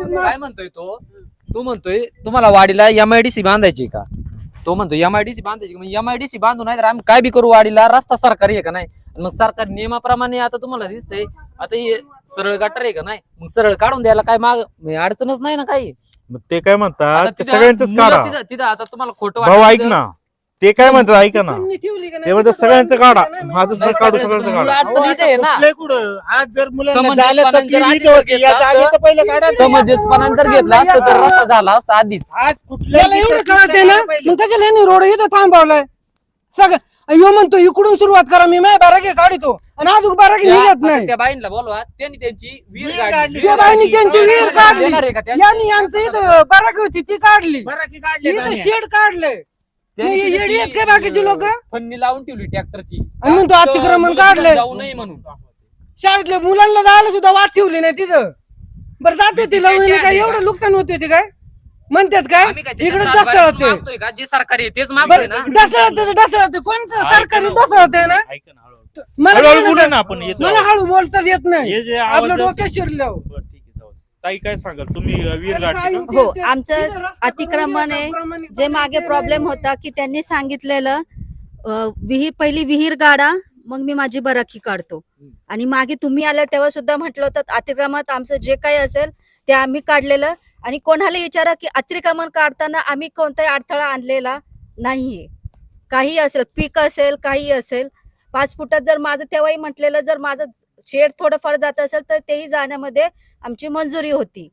काय म्हणतोय तो? तू म्हणतोय तुम्हाला वाडीला एमआयडीसी बांधायची का? तो म्हणतो एमआयडीसी बांधायची का? मग एमआयडीसी बांधू नाही तर आम्ही काय बी करू वाडीला? रस्ता सरकारी आहे का नाही? आणि मग सरकार नियमाप्रमाणे आता तुम्हाला दिसतंय आता हे सरळ गटर आहे का नाही? मग सरळ काढून द्यायला काय माग म्हणजे अडचणच नाही ना काही? मग ते काय आता म्हणतात ते तिथं सगळ्यांचंच मुलं काढा. तिथं तिथं आता तुम्हाला खोटं भाऊ वाटतं ऐक ना. ते काय म्हणतात ऐका ना? ते म्हणतात सगळ्यांचं काढा. माझं काढू, सगळ्यांचं काढा. कुठं? आज जर मुलांना झालं तर जर ती आधी इथं होती. घेतलं या असतं, जागेचं पहिलं काढायचं समंजसपणाने जर घेतला असतं तर रस्ता झाला असता आधीच. आज कुठल्या त्याला एवढं कळते ना? मग त्याच्या रोड इथं थांबवलाय. सगळं यो म्हणतो इकडून सुरुवात करा मी माझ्या बाराके काढतो. आणि अजून बाराके त्या- निघत नाही. त्या बाईंना बोलवा त्यांनी त्यांची वीर वीर काढली. काढली. त्या बाईनी त्यांची विहीर काढली. देणार आहे का त्या? यांनी यांचं इथं बाराकी होती ती काढली. बरं की काढले इथं. शेड काढले त्यांनी मग तिथे येडी आहेत ती, काय बाकीची लोक? फन्नी लावून ठेवली ट्रॅक्टरची. आणि म्हणतो अतिक्रमण काढलंय. जाऊ नये म्हणून. शाळेतल्या मुलांना जायला सुद्धा वाट ठेवली नाही तिथं. बरं जाते ती लवणी काय एवढं नुकसान होते ते काय? म्हणतात काय? आम्ही काय इकडे त्याच्या डसळत सातबाऱ्यातून ते मागतोय का? जे सरकारी आहे तेच मागतोय ना बरं डसळत त्याचं डसळत ते कोणतं ऐका सरकारी ना. डसळत आहे ना? ऐका ना, हळूहळू. मला हळूहळू काय बोलू म्हणतात? ना आपण येतो. मला हळू बोलताच येत नाही. हे जे आपलं आवाज डोक्यात असतो- शिरलं. बरं, ठीक आहे, जाऊ दे. ताई काय सांगाल तुम्ही अ, वीर गाठी का? हो? आमचं अतिक्रमण आहे. जे मागे प्रॉब्लेम होता की त्यांनी सांगितलेलं अ, विहीर पहिली विहीर गाडा मग मी माझी बराखी काढतो आणि मागे तुम्ही आल्या तेव्हा सुद्धा म्हटलं होतं अतिक्रमणात आमचं जे काही असेल ते आम्ही काढलेलं आणि कोणाला विचारा की अतिक्रमण काढताना आम्ही कोणताही अडथळा आणलेला नाहीये काही असेल पीक असेल काही असेल पाच फुटात जर माझं तेव्हाही म्हटलेलं जर माझं शेड थोडंफार जात असेल तर तेही जाण्यामध्ये आमची मंजुरी होती.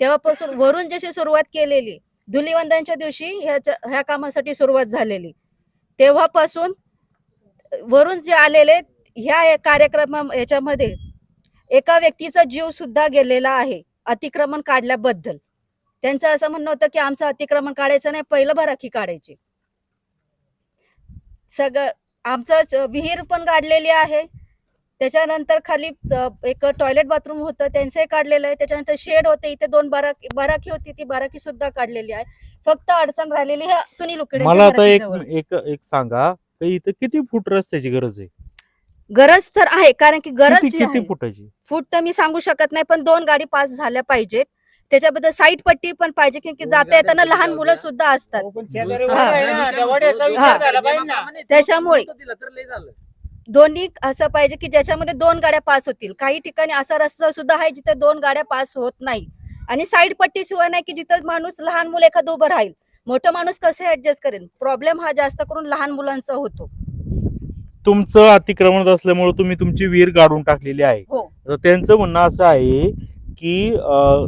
तेव्हापासून वरून जशी सुरुवात केलेली धुलिवंदनच्या दिवशी ह्याच्या ह्या कामासाठी सुरुवात झालेली. तेव्हापासून वरून जे आलेले ह्या कार्यक्रमा याच्यामध्ये एका व्यक्तीचा जीव सुद्धा गेलेला आहे अतिक्रमण काढल्याबद्दल. त्यांचं असं म्हणणं होतं की आमचं अतिक्रमण काढायचं नाही पहिलं बराखी काढायची. सगळं आमचं विहीर पण काढलेली आहे. त्याच्यानंतर खाली एक टॉयलेट बाथरूम होतं त्यांचंही काढलेलं आहे. त्याच्यानंतर शेड होते इथे दोन बराकी बराकी होती ती बराकी सुद्धा काढलेली आहे. फक्त अडचण राहिलेली ह्या सुनील उकडे मला आता एक एक एक सांगा की इथं किती फूट रस्त्याची गरज आहे? गरज तर आहे कारण की गरज किती जी किती आहे फुटाची? फूट तर मी सांगू शकत नाही पण दोन गाडी पास झाल्या पाहिजेत. त्याच्याबद्दल साईड पट्टी पण पाहिजे की की जाता येताना लहान मुलं. सुद्धा असतात. हो, पण शेजारी. वाडा आहे ना, त्या वाड्याचा विचार झाला पाहिजे ना. त्याच्यामुळे. दोन्ही असं पाहिजे की ज्याच्यामध्ये दोन गाड्या पास होतील. काही ठिकाणी असा रस्ता सुद्धा आहे जिथे दोन गाड्या पास होत नाही. आणि साईड पट्टी शिवाय नाही की जिथं माणूस लहान मुलं एखादं उभं राहील. मोठं माणूस कसे ऍडजस्ट करेल? प्रॉब्लेम हा जास्त करून लहान मुलांचा होतो. तुमचं अतिक्रमण असल्यामुळे तुम्ही तुमची विहीर काढून टाकलेली आहे. हो. तर त्यांचं म्हणणं असं आहे की अं,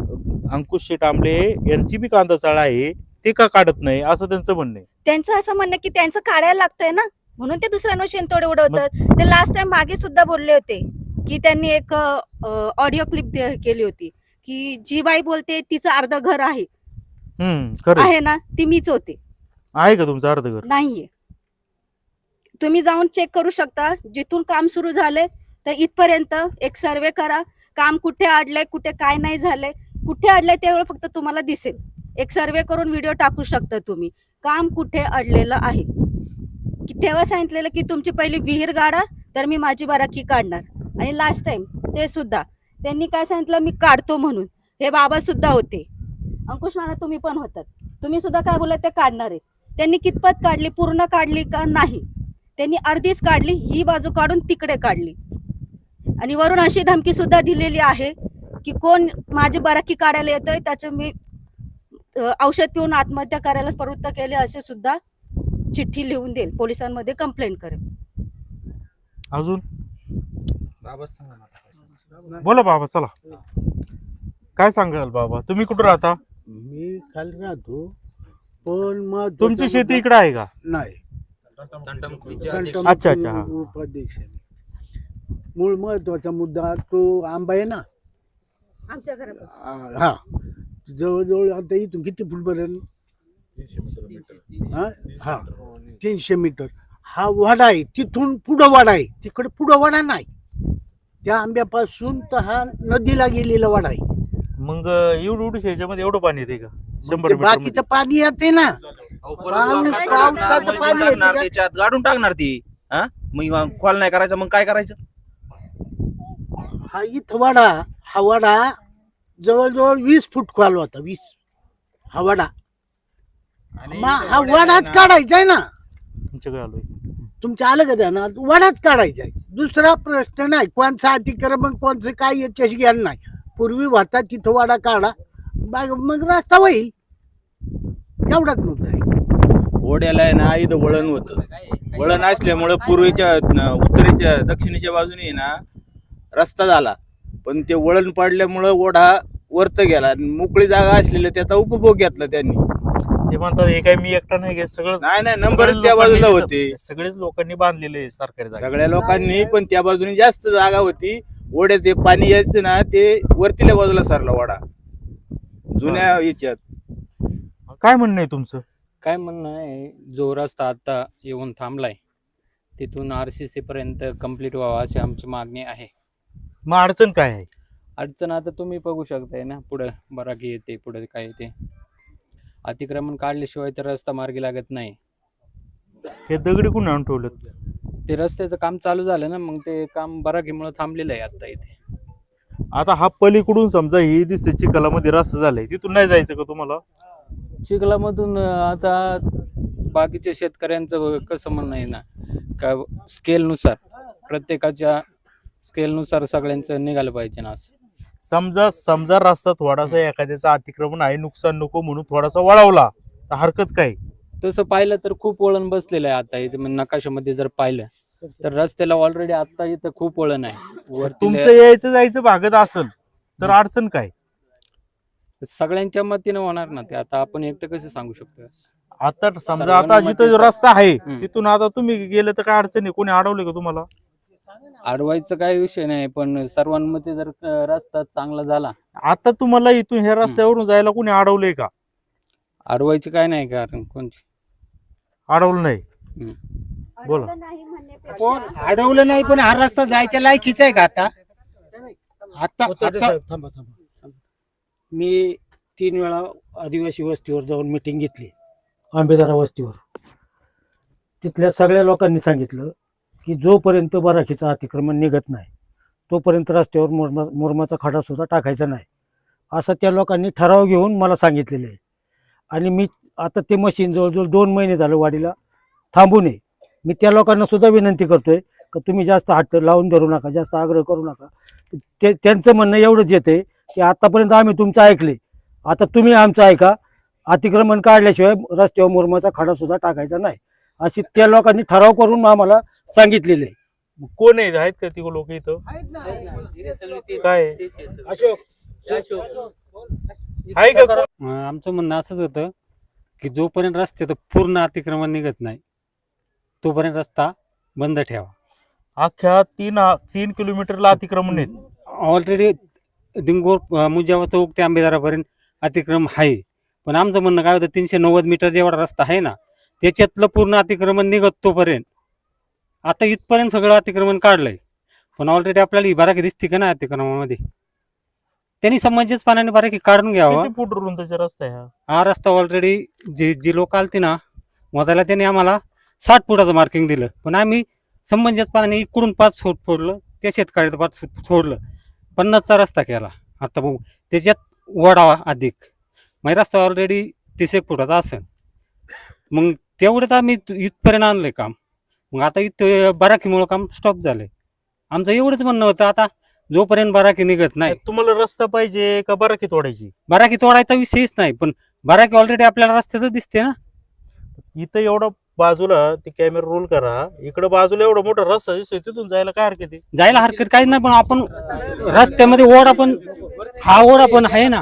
अंकुश शेट आंबले यांची बी कांदा चाळा आहे ते का काढत नाही? असं त्यांचं म्हणणं आहे. त्यांचं असं म्हणणं की त्यांचं काढायला लागतंय ना. म्हणून ते दुसऱ्यांवर शेणतोडे उडवतात. ते लास्ट टाइम मागे सुद्धा बोलले होते की त्यांनी एक ऑडिओ क्लिप केली होती की जी बाई बोलते तिचं अर्ध घर आहे. आहे. ना ती मीच होते. आहे का तुमचं अर्ध घर? नाहीये. तुम्ही जाऊन चेक करू शकता. जिथून काम सुरू झालंय तर इथपर्यंत एक सर्वे करा. काम कुठे अडलंय कुठे काय नाही झालंय कुठे अडलंय तेवढं फक्त तुम्हाला दिसेल. एक सर्वे करून व्हिडिओ टाकू शकता तुम्ही. काम कुठे अडलेलं आहे? तेव्हा सांगितलेलं की तुमची पहिली विहीर गाडा तर मी माझी बराकी काढणार. आणि लास्ट टाइम ते सुद्धा. त्यांनी काय सांगितलं? मी काढतो म्हणून. हे बाबा सुद्धा होते. अंकुश नाना तुम्ही पण होतात. तुम्ही सुद्धा काय बोलत ते काढणार आहे त्यांनी कितपत काढली? पूर्ण काढली का नाही? त्यांनी अर्धीच काढली ही बाजू काढून तिकडे काढली. आणि वरून अशी धमकी सुद्धा दिलेली आहे की कोण माझी बराकी काढायला येतोय त्याचं मी औषध पिऊन आत्महत्या करायला प्रवृत्त केले असे सुद्धा चिठ्ठी लिहून देईल पोलिसांमध्ये कंप्लेंट करेल. अजून? बोला बाबा चला. काय सांगाल बाबा? तुम्ही कुठं राहता? मी खाली राहतो पण मग तुमची शेती इकडे आहे का? नाही. अच्छा, अच्छा, हा. उपाध्यक्ष आहे. मूळ महत्त्वाचा मुद्दा तो आंबा आहे ना? आमच्या घरापासून. आ, हा. जवळजवळ आता इथून किती फूट पर्यंत? हा? हा. तीनशे मीटर. हा वाडा आहे. तिथून पुढं वाडा आहे. तिकडे पुढं वाडा नाही. त्या आंब्यापासून तर हा नदीला गेलेला वाडा आहे. मग एवढं एवढं याच्यामध्ये एवढं पाणी येते का? शंभर ते मीटर बाकीचं पाणी येते ना. अहो, परत पाऊस- वापस पावसाचं टाकणार, पाणी मलचिंग टाकणार येतं त्याच्यात. गाडून टाकणार ती. हा? मग कॉल नाही करायचं मग काय करायचं? हा इथं वाडा हा वाडा जवळजवळ वीस फूट खोल होता वीस. हा वडा. मग हा वडाच काढायचा आहे ना. तुमच्याकडे आलोय. तुमच्या आलं का ध्यानात वडाच काढायचा आहे दुसरा प्रश्न नाही कोणचं अतिक्रमण कोणचं काय याच्याशी ज्ञान नाही. पूर्वी होता तिथं वाडा काढा. बाग- मग रस्ता होईल. एवढाच मुद्दा आहे. ओढ्याला आहे ना इथं वळण होतं. वळण असल्यामुळं पूर्वेच्या न- उत्तरेच्या दक्षिणेच्या बाजूने आहे ना रस्ता झाला. पण ते वळण पडल्यामुळं ओढा वरत गेला. आणि मोकळी जागा असलेला त्याचा उपभोग घेतला त्यांनी. ते म्हणतात हे काय मी एकटा नाही घेत सगळं नाही नाही नंबर त्या बाजूला लोकांनी होते. सगळेच लोकांनी बांधलेले आहे सरकारी जागा. सगळ्या लोकांनी पण त्या बाजूने जास्त जागा होती. ओढ्यात ते पाणी यायचं ना ते वरतील्या बाजूला सरला ओढा जुन्या याच्यात. काय म्हणणं आहे तुमचं? काय म्हणणं आहे जो रस्ता आता येऊन थांबलाय तिथून आर सी सी पर्यंत कंप्लीट व्हावा अशी आमची मागणी आहे. मग अडचण काय आहे? अडचण आता तुम्ही बघू शकताय ना पुढं बराकी येते पुढे काय येते. अतिक्रमण काढल्याशिवाय तर रस्ता मार्गी लागत नाही. हे दगडी कुणी आणून ठेवलं ते रस्त्याचं काम चालू झालं ना मग ते काम बराकीमुळे थांबलेलं आहे आता इथे. आता हा पलीकडून समजा ही दिसते चिखलामध्ये रस्ता झालाय तिथून नाही जायचं का तुम्हाला? चिखलामधून अं, आता बाकीच्या शेतकऱ्यांचं कसं म्हणणं आहे ना का स्केलनुसार प्रत्येकाच्या स्केलनुसार सगळ्यांचं निघालं पाहिजे ना असं. समजा समजा रस्ता थोडासा एखाद्याचं अतिक्रमण आहे नुकसान नको म्हणून थोडासा वळवला तर हरकत काय? तसं पाहिलं तर खूप वळण बसलेलं आहे आता इथे म्हणजे नकाशामध्ये जर पाहिलं तर रस्त्याला ऑलरेडी आता इथं खूप वळण आहे. वरती तुमचं यायचं जायचं भागत असेल तर अडचण काय? सगळ्यांच्या मतीनं होणार ना ते. आता आपण एकटं कसं सांगू शकतो आता समजा सर्वांना आता जिथं मते- रस्ता आहे हम्म. तिथून आता तुम्ही गेले तर काय अडचण आहे? कोणी अडवले का तुम्हाला? अडवायचं काही विषय नाही पण सर्वांमध्ये जर अं, रस्ता चांगला झाला. आता तुम्हाला इथून ह्या रस्त्यावरून जायला कोणी अडवलंय का? अडवायचं काय नाही कारण कोणची? अडवलं नाही. बोला. अडवलं नाही म्हणण्यापेक्षा कोण? अडवलं नाही पण हा रस्ता जायच्या लायकीचा आहे का आता? आता ते आता साहेब, थांबा थांबा. थांबा. मी तीन वेळा आदिवासी वस्तीवर जाऊन मिटिंग घेतली. आंबेदारा वस्तीवर. तिथल्या सगळ्या लोकांनी सांगितलं की जोपर्यंत बराखीचं अतिक्रमण निघत नाही तोपर्यंत रस्त्यावर मुरमा मुरमाचा खडा सुद्धा टाकायचा नाही. असं त्या लोकांनी ठराव घेऊन मला सांगितलेलं आहे. आणि मी आता ते मशीन जवळजवळ दोन महिने झालं वाडीला थांबू नये मी त्या लोकांना सुद्धा विनंती करतोय का तुम्ही जास्त हट्ट लावून धरू नका जास्त आग्रह करू नका. ते त्यांचं म्हणणं एवढंच येते की आत्तापर्यंत आम्ही तुमचं ऐकले आता तुम्ही आमचं ऐका. अतिक्रमण काढल्याशिवाय रस्त्यावर मुरमाचा खडा सुद्धा टाकायचा नाही. अशी त्या लोकांनी ठराव करून आम्हाला सांगितलेले. आहे. कोण आहे आहेत का ती लोक इथं? काय? आहे? अशोक. आहे का कोण? अं, आमचं म्हणणं असंच होतं की जोपर्यंत रस्त्यात पूर्ण अतिक्रमण निघत नाही तोपर्यंत रस्ता बंद ठेवा. अख्ख्या तीन तीन किलोमीटरला अतिक्रमण आहेत. ऑलरेडी डिंगोर अं, मुजावा चौक ते आंबेदारापर्यंत अतिक्रमण आहे. पण आमचं म्हणणं काय होतं तीनशे नव्वद मीटर जेवढा रस्ता आहे ना त्याच्यातलं पूर्ण अतिक्रमण निघत तोपर्यंत. आता इथपर्यंत सगळं अतिक्रमण काढलंय. पण ऑलरेडी आपल्याला ही बाराकी दिसते का ना अतिक्रमणामध्ये? त्यांनी समंजस पाण्याने बाराकी काढून घ्यावा. किती फूट रुंदीचा रस्ता आहे हा? हा रस्ता ऑलरेडी जे जी लोक आलते ना मोजायला त्यांनी आम्हाला साठ फुटाचं मार्किंग दिलं. पण आम्ही संबंधित पाण्याने इकडून पाच फूट फोडलं त्या शेतकऱ्याचं पाच फूट फोडलं. पन्नासचा रस्ता केला. आता बघू त्याच्यात वडावा अधिक. मग रस्ता ऑलरेडी तीस एक फुटाचा असेल. मग तेवढं आम्ही इथ- इथपर्यंत आणलंय काम. मग आता इथं बराकीमुळं काम स्टॉप झालंय. आमचं एवढंच म्हणणं होतं आता जोपर्यंत बराकी निघत नाही. तुम्हाला रस्ता पाहिजे का बराकी तोडायची? बराकी तोडायचा विषयच नाही पण बराकी ऑलरेडी आपल्याला रस्त्यातच दिसते ना. इथं एवढा बाजूला ते कॅमेरा रोल करा. इकडे बाजूला एवढा मोठा रस्ता दिसतोय तिथून जायला काय हरकत आहे? जायला हरकत काहीच नाही पण आपण रस्त्यामध्ये ओढा पण हा ओढा पण आहे ना.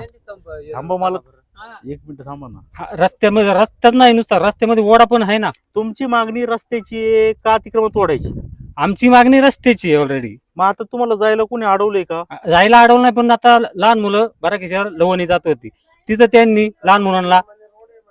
थांबा मला एक मिनिट थांबा ना. हा रस्त्यामध्ये रस्त्यात नाही नुसता रस्त्यामध्ये ओढा पण आहे ना. तुमची मागणी रस्त्याची आहे का अतिक्रमण तोडायची? आमची मागणी रस्त्याची आहे ऑलरेडी मग आता तुम्हाला जायला कोणी अडवलंय का? जायला अडवलं नाही पण आता लहान मुलं बराकीच्या लवणी जात होती तिथं त्यांनी लहान मुलांना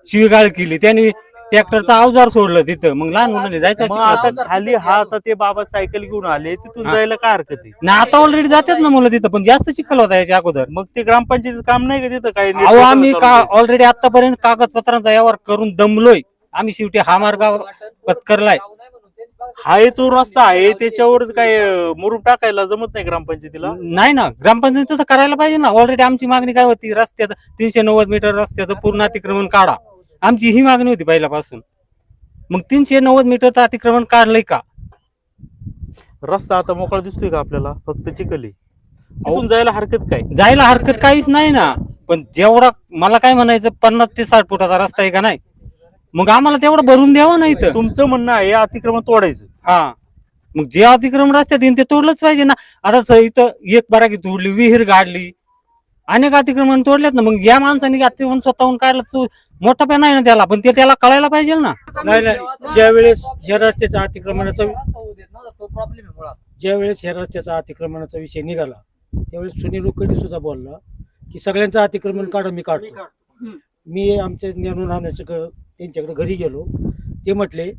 शिवीगाळ केली. त्यांनी ट्रॅक्टरचं अवजार सोडलं तिथं. मग लहान मुलांनी जायचं मग आता खाली हा आता ते बाबा सायकल घेऊन आले तिथून हा. जायला काय हरकत आहे? ना आता ऑलरेडी जातात ना मुलं तिथं पण जास्त चिखल होता याच्या अगोदर. मग ते ग्रामपंचायतीचं काम नाही का तिथं काही अहो आम्ही का ऑलरेडी आतापर्यंत कागदपत्रांचा व्यवहार करून दमलोय. आम्ही शेवटी हा मार्ग पत्करलाय. हा तो रस्ता आहे त्याच्यावर काय अं, मुरुम टाकायला जमत नाही ग्रामपंचायतीला? नाही ना ग्रामपंचायत तसं करायला पाहिजे ना. ऑलरेडी आमची मागणी काय होती? रस्त्यात तीनशे नव्वद मीटर रस्त्याचं पूर्ण अतिक्रमण काढा. आमची ही मागणी होती पहिल्यापासून. मग तीनशे नव्वद मीटरचं अतिक्रमण काढलंय का? रस्ता आता मोकळा दिसतोय का आपल्याला? फक्त चिखली. तिथून जायला हरकत काय? जायला हरकत काहीच नाही ना. पण जेवढा मला काय म्हणायचं पन्नास ते साठ फुटाचा रस्ता आहे का नाही? मग आम्हाला तेवढं भरून द्यावं नाही तर तुमचं म्हणणं आहे अतिक्रमण तोडायचं. हा. मग जे अतिक्रमण रस्त्यात येईन ते तोडलंच पाहिजे ना. आता स- इथं एक बाराकी तोडली विहीर गाडली अनेक अतिक्रमण तोडलेत ना. मग या माणसाने अतिक्रमण स्वतःहून काढलं तो मोठा पण नाही ना त्याला. पण ते त्याला कळायला पाहिजे ना. नाही नाही. ज्या वेळेस या रस्त्याचा अतिक्रमणाचा तो प्रॉब्लेम आहे मुळात ज्या वेळेस ह्या रस्त्याचा अतिक्रमणाचा विषय निघाला त्यावेळेस सुनील उकडे सुद्धा बोलला की सगळ्यांचं अतिक्रमण काढा मी काढतो. मी आमच्या ज्ञानून राहण्याचं त्यांच्याकडे घरी गेलो. ते म्हटले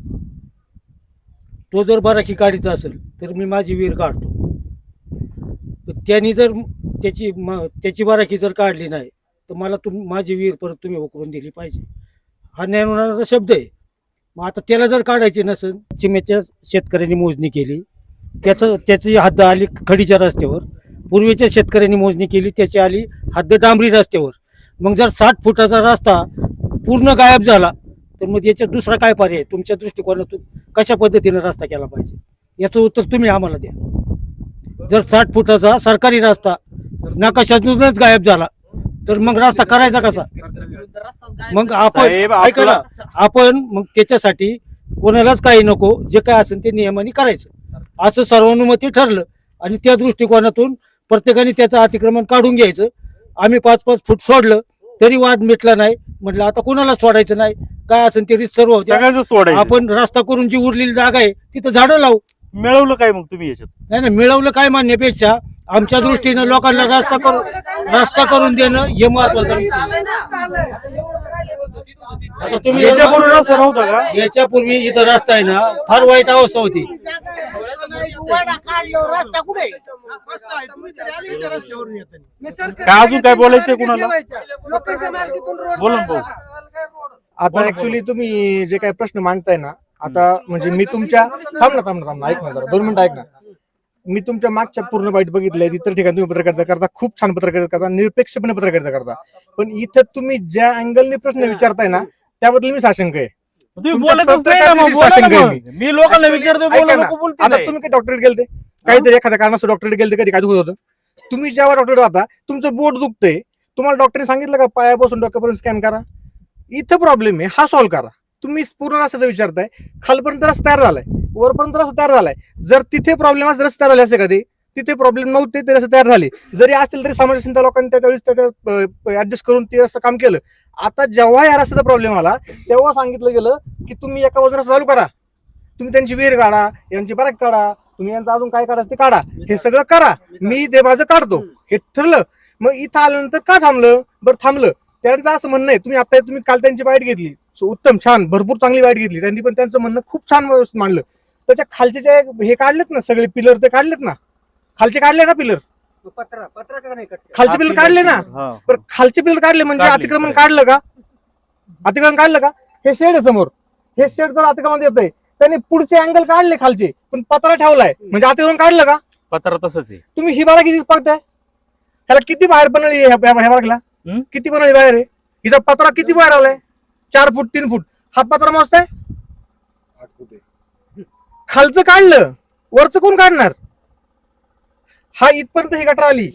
तो जर बराकी काढीत असेल तर मी माझी विहीर काढतो. त्यांनी जर त्याची त्याची बराकी जर काढली नाही तर मला तुम माझी विहीर परत तुम्ही उकरून दिली पाहिजे. हा ज्ञानोनाचा शब्द आहे. मग आता त्याला जर काढायची नसेल चिमेच्या शेतकऱ्यांनी मोजणी केली त्याचं त्याची हद्द आली खडीच्या रस्त्यावर पूर्वीच्या शेतकऱ्यांनी मोजणी केली त्याची आली हद्द डांबरी रस्त्यावर. मग जर साठ फुटाचा रस्ता पूर्ण गायब झाला तर मग याच्यात दुसरा काय पर्याय? तुमच्या दृष्टिकोनातून कशा पद्धतीनं रस्ता केला पाहिजे? याचं उत्तर तुम्ही आम्हाला द्या. जर साठ फुटाचा सरकारी रस्ता नकाशातूनच गायब झाला तर मग रस्ता करायचा कसा? मग आपण साहेब, ऐका ना, आपण मग त्याच्यासाठी कोणालाच काही नको जे काय असेल ते नियमाने करायचं. असं सर्वानुमती ठरलं आणि त्या दृष्टिकोनातून प्रत्येकाने त्याचं अतिक्रमण काढून घ्यायचं. आम्ही पाच पाच फूट सोडलं तरी वाद मिटला नाही. म्हटलं आता कोणाला सोडायचं नाही? काय असेल ते सर्व होत्या. सगळ्यांच तोडायचं आपण रस्ता करून जी उरलेली जागा आहे तिथं झाडं लावू. मिळवलं काय मग तुम्ही याच्यात नाही नाही मिळवलं काय मानण्यापेक्षा आमच्या दृष्टीनं लोकांना रस्ता करून रस्ता करून देणं हे महत्वाचं आहे. आता तुम्ही याच्यापूर्वी रस्ता नव्हता का याच्यापूर्वी इथं रस्ता आहे ना फार वाईट अवस्था होती वाडा काढल्यावर रस्ता कुठे रस्ता आहे, तुम्ही तरी आले इथं रस्त्यावरून येताना. काय अजून काय बोलायचंय कुणाला बोला ना भाऊ आता ऍक्च्युली तुम्ही जे काही प्रश्न मांडताय ना आता म्हणजे मी तुमच्या थांब ना थांब ना थांब ना ऐक ना जरा दोन मिनिटं ऐक ना. मी तुमच्या मागच्या पूर्ण बाईट बघितलंय इतर ठिकाणी तुम्ही पत्रकारिता करता खूप छान पत्रकारिता करता निरपेक्षपणे पत्रकारिता करता. पण इथं तुम्ही ज्या अँगलने प्रश्न विचारताय ना त्याबद्दल मी साशंक आहे. तुम्ही तुमच्या बोलतच नाही ना मग, पत्रकारितेची बोला ना शासन मग. काय मी लोकांना ऐका ना, बोलते आता नाही. तुम्ही काही डॉक्टरेट गेलते? काहीतरी एखाद्या कारणास्तव डॉक्टरेट गेलते कधी? काय दुखत होतं? तुम्ही जेव्हा डॉक्टर जाता तुमचं बोट दुखतंय. तुम्हाला डॉक्टरने सांगितलं का पायापासून डोक्यापर्यंत स्कॅन करा? इथं प्रॉब्लेम आहे हा सॉल्व्ह करा. तुम्ही पूर्ण रस्त्याचं विचारताय खालपर्यंत रस्ता तयार झालाय. वरपर्यंत रस्ता तयार झालाय. जर तिथे प्रॉब्लेम असते रस्ते तयार झाले असते कधी तिथे प्रॉब्लेम नव्हते ते रस्ते तयार झाले. जरी असतील तरी समाजचिंता लोकांनी त्यावेळेस त्याच्या ऍडजस्ट करून ते रस्ता काम केलं. आता जेव्हा या रस्त्याचा प्रॉब्लेम आला तेव्हा सांगितलं गेलं की तुम्ही एका बाजूला चालू करा. तुम्ही त्यांची विहीर काढा यांची बराक काढा तुम्ही यांचं अजून काय काढा ते काढा. हे सगळं करा. मी ते माझं काढतो. हे ठरलं. मग इथं आल्यानंतर का थांबलं? बरं थांबलं. त्यांचं असं म्हणणं आहे. तुम्ही आता तुम्ही काल त्यांची बाईट घेतली. उत्तम छान भरपूर चांगली बाईट घेतली. त्यांनी पण त्यांचं म्हणणं खूप छान व्यवस्थित मांडलं. त्याच्या खालचे जे हे काढलेत ना सगळे पिलर ते काढलेत ना? खालचे काढले ना पिलर? खालचे पिलर काढले ना. बरं खालचे पिलर काढले म्हणजे काढले, अतिक्रमण काढले. का? अतिक्रमण काढलं का? हे शेड आहे समोर. हे शेड जर अतिक्रमण येतंय. त्यांनी पुढचे अँगल काढले खालचे पण पत्रा ठेवलाय. म्हणजे अतिक्रमण काढलं का? पत्र तसंच आहे. तुम्ही ही बारा किती बघताय ह्याला किती बाहेर बनवली ह्या ह्या बाराला हम्म? किती बनवली बाहेर आहे हिचा पत्रा किती बाहेर आलाय? चार फूट तीन फूट. हा पत्रा मोजताय खालचं काढलं वरचं कोण काढणार? हा इथपर्यंत ही गटर आली.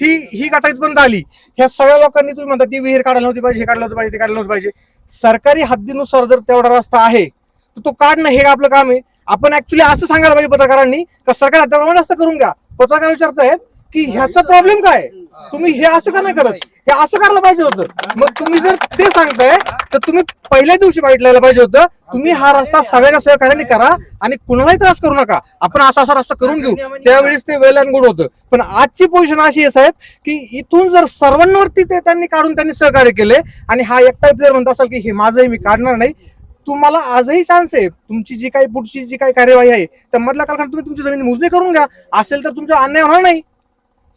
ही ही गटर इथपर्यंत आली. ह्या सगळ्या लोकांनी तुम्ही म्हणता ती विहीर काढायला नव्हती पाहिजे हे काढलं नव्हतं पाहिजे ते काढलं नव्हतं पाहिजे. सरकारी हद्दीनुसार जर तेवढा रस्ता आहे तर तो काढणं हे आपलं काम आहे. आपण ऍक्च्युली असं सांगायला पाहिजे पत्रकारांनी का सरकारी हद्दीप्रमाणे रस्ता करून घ्या. पत्रकार विचारतायत की ह्याचा प्रॉब्लेम काय? तुम्ही हे असं का नाही करत? हे असं करायला पाहिजे होतं. मग तुम्ही जर ते सांगताय तर तुम्ही पहिल्या दिवशी बाईटला पाहिजे होतं. तुम्ही हा रस्ता सगळ्या सहकार्याने करा आणि कुणालाही त्रास करू नका. आपण असा असा रस्ता करून घेऊ. त्यावेळेस ते वेल अँड गुड होतं. पण आजची पोझिशन अशी आहे साहेब की इथून जर सर्वांवरती ते त्यांनी काढून त्यांनी सहकार्य केले आणि हा एकटा जर म्हणत असाल की हे माझंही मी काढणार नाही तुम्हाला आजही चान्स आहे. तुमची जी काही पुढची जी काही कार्यवाही आहे त्या मधल्या कालखंड तुम्ही तुमची जमीन मोजणी करून घ्या. असेल तर तुमचा अन्याय होणार नाही.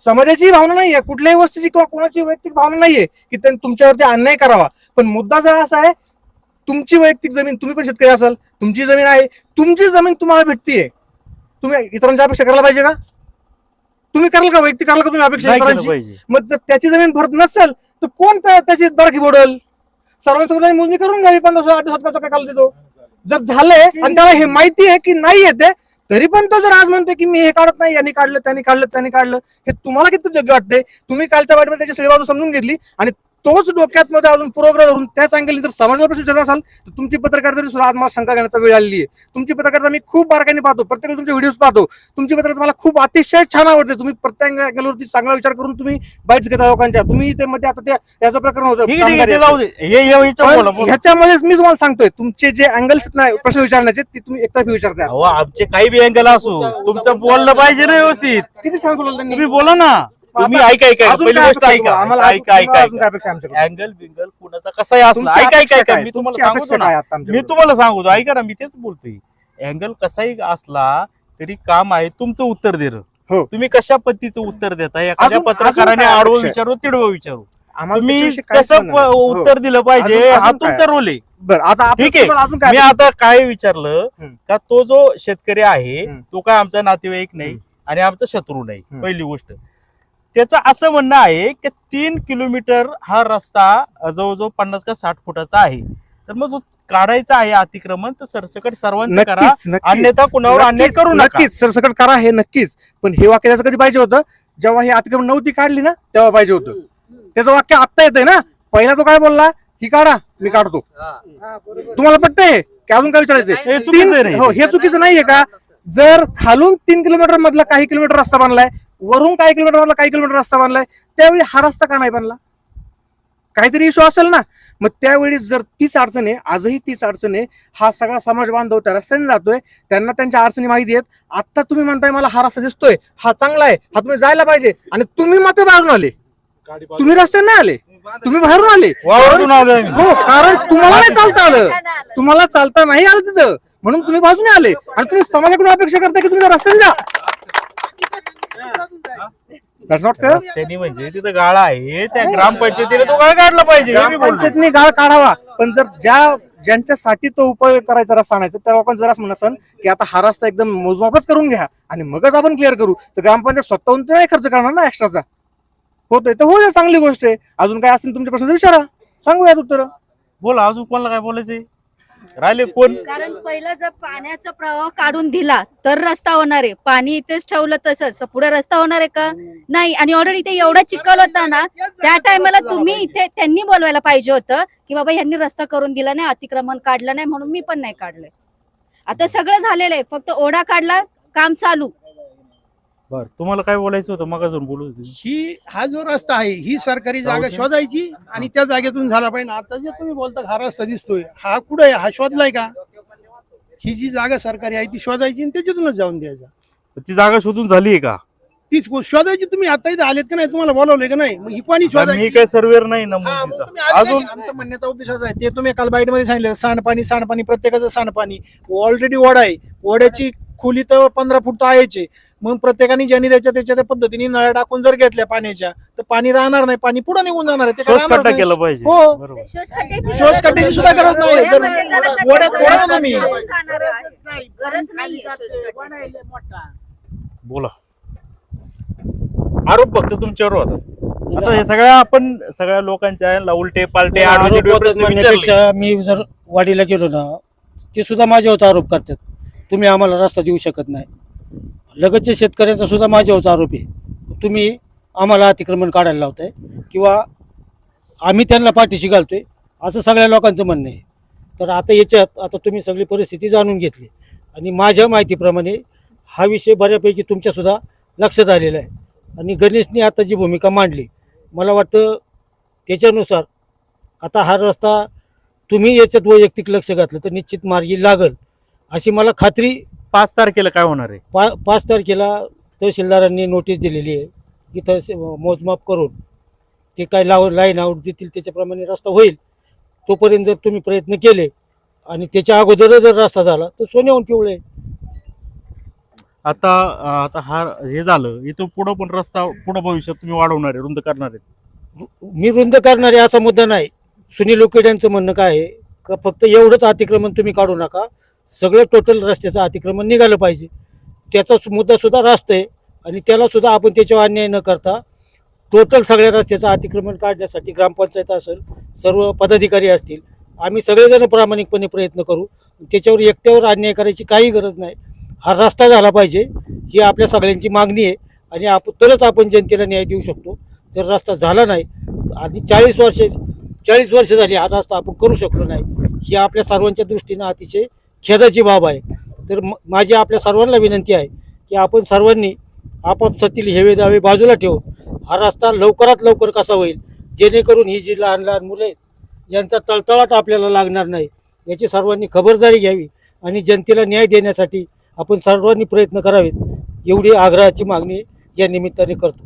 समाजाची भावना नाहीये कुठल्याही वस्तूची किंवा कोणाची वैयक्तिक भावना नाहीये की त्यांनी तुमच्यावरती अन्याय करावा. पण मुद्दा जर असा आहे तुमची वैयक्तिक जमीन तुम्ही पण शेतकरी असाल तुमची जमीन आहे तुमची जमीन तुम्हाला भेटतीये. तुम्ही इतरांची अपेक्षा करायला पाहिजे का? तुम्ही कराल का? वैयक्तिक कराल का तुम्ही अपेक्षा नाही केलं इतरांची? पाहिजे. मग जर त्याची जमीन भरत नसेल तर कोण त्या- त्याची बरखी बोडल सर्वांसोबत मोजणी करून घ्यावी पंधरा आठ दिवसात काय काल देतो? जर झालंय आणि त्याला हे माहिती आहे की नाही येते तरी पण तो जर आज म्हणतो की मी हे काढत नाही यांनी काढलं त्यांनी काढलं त्यांनी काढलं हे तुम्हाला किती योग्य वाटते तुम्ही कालच्या वाटमध्ये त्याची सगळी बाजू समजून घेतली आणि तोच डोक्यात मध्ये अजून पूर्वग्रह धरून त्याच अँगल जर समाजाला प्रश्न विचारत असाल तर तुमची पत्रकारिता सुद्धा आज मला शंका घेण्याचा वेळ आलेली आहे. तुमची पत्रकारिता मी खूप बारकाईने पाहतो. प्रत्येक तुमचे व्हिडिओज पाहतो. तुमची पत्रकारिता मला खूप अतिशय छान आवडते. तुम्ही प्रत्येक अँगलवरती चांगला विचार करून तुम्ही बाईट्स घेता लोकांच्या. तुम्ही ते मध्ये आता त्या याचं प्रकरण होतं. ह्याच्यामध्येच मी तुम्हाला सांगतोय तुमचे जे अँगल्स नाही प्रश्न विचारण्याचे ते तुम्ही एकतर्फी विचारताय अहो आमचे काही बी अँगल असो तुमचं बोललं पाहिजे ना व्यवस्थित. किती छान बोलला तुम्ही बोला ना. तुम्ही ऐका ऐका अजून पहिली काय गोष्ट अपेक्षा ऐका? आम्हाला ऐका अजून- ऐका अजून काय ऐका अपेक्षा आमच्याकडून? अँगल बिंगल कुणाचा कसाही असला तुमची ऐका ऐका अपेक्षा ऐका काय? मी तुम्हाला सांगतो अपेक्षा ना काय आता मी आमच्याकडून? तुम्हाला सांगतो ऐका ना मी तेच बोलतोय अँगल कसाही असला तरी काम आहे तुमचं उत्तर देणं हो. तुम्ही कशा पद्धतीचं उत्तर देताय एखाद्या अजून- अजून पत्रकाराने काय आडवं अपेक्षा आहे? विचारू तिडवं विचारू आम्हाला तुम्ही त्याच्याविषयी काहीच कसं म्हणणं नाही. प- हो. उत्तर दिलं पाहिजे अजून- हा काय? तुमचा रोल आहे बरं आता आपण ठीक आहे. तुम्हाला अजून काय मी आता काय विचारलं हम्म. का तो जो शेतकरी आहे हम्म. तो काय आमचा नातेवाईक नाही हम्म. आणि आमचा शत्रू नाही हम्म. पहिली गोष्ट त्याचं असं म्हणणं आहे की तीन किलोमीटर हा रस्ता जवळजवळ पन्नास का साठ फुटाचा आहे. तर मग जो काढायचा आहे अतिक्रमण तर सरसकट सर्वांचं करा. अन्यथा कुणावर अन्याय करू नका. नक्कीच सरसकट करा हे नक्कीच. पण हे वाक्य त्याचं कधी पाहिजे होतं? जेव्हा हे अतिक्रमण नव्हती काढली ना तेव्हा पाहिजे होतं. त्याचं वाक्य आत्ता येतंय ना? पहिला तो काय बोलला? ही काढा मी काढतो. तुम्हाला पटतंय? की अजून काय विचारायचंय? हे चुकीचं तीन-. हो हे चुकीचं नाहीये का? जर खालून तीन किलोमीटर मधला काही किलोमीटर रस्ता बांधलाय वरून काही किलोमीटर मधला काही किलोमीटर रस्ता बांधलाय त्यावेळी हा रस्ता का नाही बांधला? काहीतरी इश्यू असेल ना. मग त्यावेळी जर तीच अडचण आहे आजही तीच अडचण आहे हा सगळा समाज बांधव त्या रस्त्याने जातोय त्यांना त्यांच्या अडचणी माहिती आहेत. आता तुम्ही म्हणताय मला हा रस्ता दिसतोय हा चांगला आहे हा तुम्ही जायला पाहिजे आणि तुम्ही मात्र बाहेरून आले. तुम्ही रस्त्याने नाही आले तुम्ही बाहेरून आले. हो कारण तुम्हाला नाही चालता आलं. तुम्हाला चालता नाही आलं तिथं. म्हणून तुम्ही बाजूने आले. आणि तुम्ही समाजाकडून अपेक्षा करता की तुम्ही रस्त्याने जा. दॅट्स नॉट फेअर रस्त्याने म्हणजे तिथं गाळा आहे त्या ग्रामपंचायतीने तो गाळ काढला पाहिजे. हे मी बोलतो. ग्रामपंचायतनी गाळ काढावा. पण जर ज्या ज्यांच्यासाठी तो उपयोग करायचा रस्ता आणायचा त्या लोकांना जरा म्हणत असन की आता हा रस्ता एकदम मोजमापच करून घ्या आणि मगच आपण क्लिअर करू. तर ग्रामपंचायत स्वतःहून ते नाही खर्च करणार ना एक्स्ट्राचा होतोय तर हो चांगली गोष्ट आहे. अजून काय असेल तुमच्या प्रश्न विचारा. सांगूयात उत्तर. बोला अजून कोणाला काय बोलायचंय? राहिले कोण? कारण पहिला जर पाण्याचा प्रवाह काढून दिला तर रस्ता होणार आहे. पाणी इथेच ठेवलं तसंच. तर पुढे रस्ता होणार आहे का? नाही. आणि ऑलरेडी इथे एवढा चिखल होता ना त्या टायमाला तुम्ही इथे त्यांनी बोलवायला पाहिजे होतं की बाबा यांनी रस्ता करून दिला नाही अतिक्रमण काढलं नाही म्हणून मी पण नाही काढलंय. आता सगळं झालेलं आहे. फक्त ओढा काढला काम चालू. बर तुम्हाला काय बोलायचं होतं? मग अजून बोलू होते. ही हा जो रस्ता आहे ही सरकारी जागा शोधायची आणि त्या जागेतून झाला पाहिजे. आता जे तुम्ही बोलता हा रस्ता दिसतोय. हा कुठे आहे? हा शोधलाय का? ही जी जागा सरकारी आहे ती शोधायची आणि त्याच्यातूनच जाऊन द्यायचा. ती जागा शोधून झाली आहे का? तीच शोधायची. तुम्ही आता इथे आलेत का नाही? तुम्हाला बोलवले का नाही? मग ही पाणी मी शोधायची? काय सर्वेर नाही ना हा, मग मोदीचा. तुम्ही आले अजून नाही. आमचं म्हणण्याचा उद्देश असा आहे. ते तुम्ही काल बाईटमध्ये सांगितलं सांडपाणी सांडपाणी प्रत्येकाचं सांडपाणी. ऑलरेडी ओढा आहे. ओढ्याची खोली तर पंधरा फूट तर आहेच मग प्रत्येकाने ज्यांनी त्याच्या त्याच्या त्या पद्धतीने नळ्या टाकून जर घेतल्या पाण्याच्या तर पाणी राहणार नाही पाणी पुढे निघून जाणार आहे. ते काय नाही. केला पाहिजे. हो. बरोबर. शोष काढण्याची सुद्धा गरज नाही. जर सोडा ना तुम्ही. गरज नाहीये. बोला. आरोप फक्त तुमच्यावर होता. आता हे सगळ्या आपण सगळ्या लोकांच्या ला उलटे पालटे आडवे तिडवे आरोप प्रश्न विचारले. म्हणण्यापेक्षा मी जर वाडीला गेलो ना ते सुद्धा माझ्यावरचा आरोप करतात. तुम्ही आम्हाला रस्ता देऊ शकत नाही. लगतच्या शेतकऱ्यांचा सुद्धा माझ्यावरचा आरोप आहे. तुम्ही आम्हाला अतिक्रमण काढायला लावताय किंवा आम्ही त्यांना पाठीशी घालतोय असं सगळ्या लोकांचं म्हणणं आहे. तर आता याच्यात आता तुम्ही सगळी परिस्थिती जाणून घेतली. आणि माझ्या माहितीप्रमाणे हा विषय बऱ्यापैकी तुमच्यासुद्धा लक्षात आलेला आहे. आणि गणेशने आता जी भूमिका मांडली मला वाटतं त्याच्यानुसार आता हा रस्ता तुम्ही याच्यात वैयक्तिक लक्ष घातलं तर निश्चित मार्गी लागल अशी मला खात्री पाच तारखेला काय होणार आहे? पा पाच तारखेला तहसीलदारांनी नोटीस दिलेली आहे की तहसी मोजमाप करून ते काय लाव लाईन आऊट देतील त्याच्याप्रमाणे रस्ता होईल. तोपर्यंत जर तुम्ही प्रयत्न केले आणि त्याच्या अगोदर जर रस्ता झाला तर सोन्याहून पिवळे आता आता हा हे झालं इथून पुढं पण रस्ता पुढं भविष्यात तुम्ही वाढवणार आहे रुंद करणार आहे. मी रुंद करणारे असा मुद्दा नाही. सुनील उकेड यांचं म्हणणं काय आहे? का फक्त एवढंच अतिक्रमण तुम्ही काढू नका. सगळं टोटल रस्त्याचं अतिक्रमण निघालं पाहिजे. त्याचा मुद्दासुद्धा रास्त आहे. आणि त्यालासुद्धा आपण त्याच्यावर अन्याय न करता टोटल सगळ्या रस्त्याचं अतिक्रमण काढण्यासाठी ग्रामपंचायत असेल सर्व पदाधिकारी असतील आम्ही सगळेजण प्रामाणिकपणे प्रयत्न करू. त्याच्यावर एकट्यावर अन्याय करायची काही गरज नाही. हा रस्ता झाला पाहिजे ही आपल्या सगळ्यांची मागणी आहे. आणि आप तरच आपण जनतेला न्याय देऊ शकतो. जर रस्ता झाला नाही आधी चाळीस वर्ष चाळीस वर्ष झाली हा रस्ता आपण करू शकलो नाही. ही आपल्या सर्वांच्या दृष्टीनं अतिशय खेदाची बाब आहे. तर माझी आपल्या सर्वांना विनंती आहे की आपण सर्वांनी आपापसातील हेवे दावे बाजूला ठेवून हा रस्ता लवकरात लवकर कसा होईल? जेणेकरून ही जी लहान लहान मुलं आहेत यांचा तळतळाट आपल्याला लागणार नाही याची सर्वांनी खबरदारी घ्यावी आणि जनतेला न्याय देण्यासाठी आपण सर्वांनी प्रयत्न करावेत एवढी आग्रहाची मागणी या निमित्ताने करतो.